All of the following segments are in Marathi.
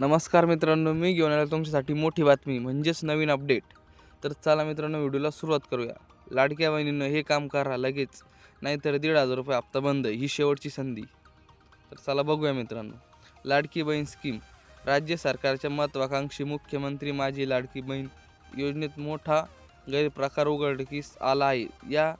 नमस्कार मित्रांनो मी घेऊन आलो तुमच्यासाठी मोठी बातमी म्हणजेच नवीन अपडेट. तर चला मित्रांनो व्हिडिओला सुरुवात करूया. लाडक्या बहिणीनं हे काम करा लगेच नाहीतर दीड हजार रुपये हप्ता बंद ही शेवटची संधी. तर चला बघूया मित्रांनो. लाडकी बहीण स्कीम राज्य सरकारच्या महत्त्वाकांक्षी मुख्यमंत्री माझी लाडकी बहीण योजनेत मोठा गैरप्रकार उघडकीस आला आहे. या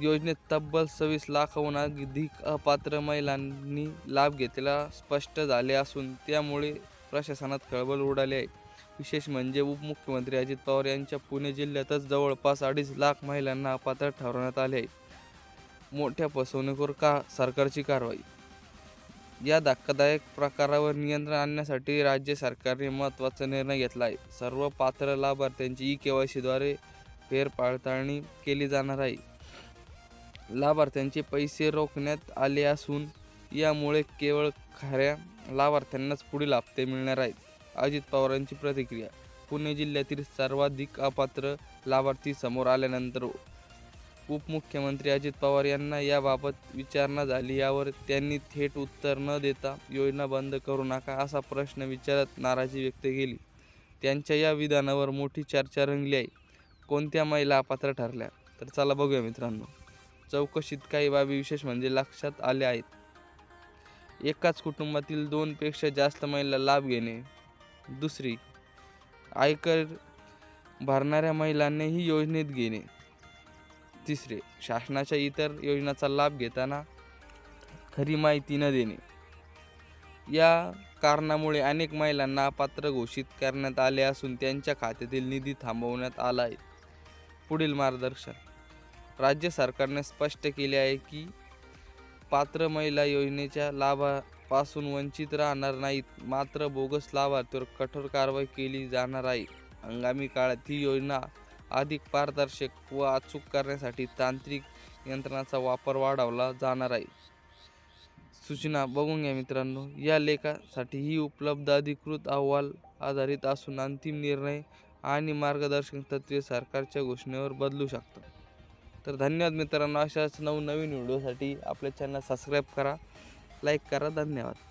योजनेत तब्बल सव्वीस लाखाहून अधिक अपात्र महिलांनी लाभ घेतलेला स्पष्ट झाले असून त्यामुळे प्रशासनात खळबळ उडाली आहे. विशेष म्हणजे उपमुख्यमंत्री अजित पवार यांच्या पुणे जिल्ह्यातच जवळपास अडीच लाख महिलांना अपात्र ठरवण्यात आले आहे. मोठ्या फसवणुकीवर का सरकारची कारवाई. या धक्कादायक प्रकारावर नियंत्रण आणण्यासाठी राज्य सरकारने महत्त्वाचा निर्णय घेतला आहे. सर्व पात्र लाभार्थ्यांची ई के वाय सीद्वारे फेरपाळताळणी केली जाणार आहे. लाभार्थ्यांचे पैसे रोखण्यात आले असून यामुळे केवळ खऱ्या लाभार्थ्यांनाच पुढील हप्ते मिळणार आहेत. अजित पवारांची प्रतिक्रिया पुणे जिल्ह्यातील सर्वाधिक अपात्र लाभार्थी समोर आल्यानंतर उपमुख्यमंत्री अजित पवार यांना याबाबत विचारणा झाली यावर त्यांनी थेट उत्तर न देता योजना बंद करू नका असा प्रश्न विचारत नाराजी व्यक्त केली. त्यांच्या या विधानावर मोठी चर्चा रंगली आहे. कोणत्या महिला अपात्र ठरल्या? तर चला बघूया मित्रांनो. चौकशीत काही बाबी विशेष म्हणजे लक्षात आले आहेत. एकाच कुटुंबातील दोनपेक्षा जास्त महिला लाभ घेणे. दुसरी आयकर भरणाऱ्या महिलांनीही योजनेत घेणे. तिसरे शासनाच्या इतर योजनांचा लाभ घेताना खरी माहिती न देणे. या कारणामुळे अनेक महिलांना अपात्र घोषित करण्यात आले असून त्यांच्या खात्यातील निधी थांबवण्यात आला आहे. पुढील मार्गदर्शन. राज्य सरकारने स्पष्ट केले आहे की पात्र महिला योजनेच्या लाभापासून वंचित राहणार नाहीत मात्र बोगस लाभार्थीवर कठोर कारवाई केली जाणार आहे. हंगामी काळात ही योजना अधिक पारदर्शक व अचूक करण्यासाठी तांत्रिक यंत्रणाचा वापर वाढवला जाणार आहे. सूचना बघून घ्या मित्रांनो या लेखासाठी ही उपलब्ध अधिकृत अहवाल आधारित असून अंतिम निर्णय आणि मार्गदर्शक तत्त्वे सरकारच्या घोषणेवर बदलू शकतात. तर धन्यवाद मित्रांनो अशाच नवनवीन व्हिडिओसाठी आपल्या चॅनल सबस्क्राईब करा लाईक करा. धन्यवाद.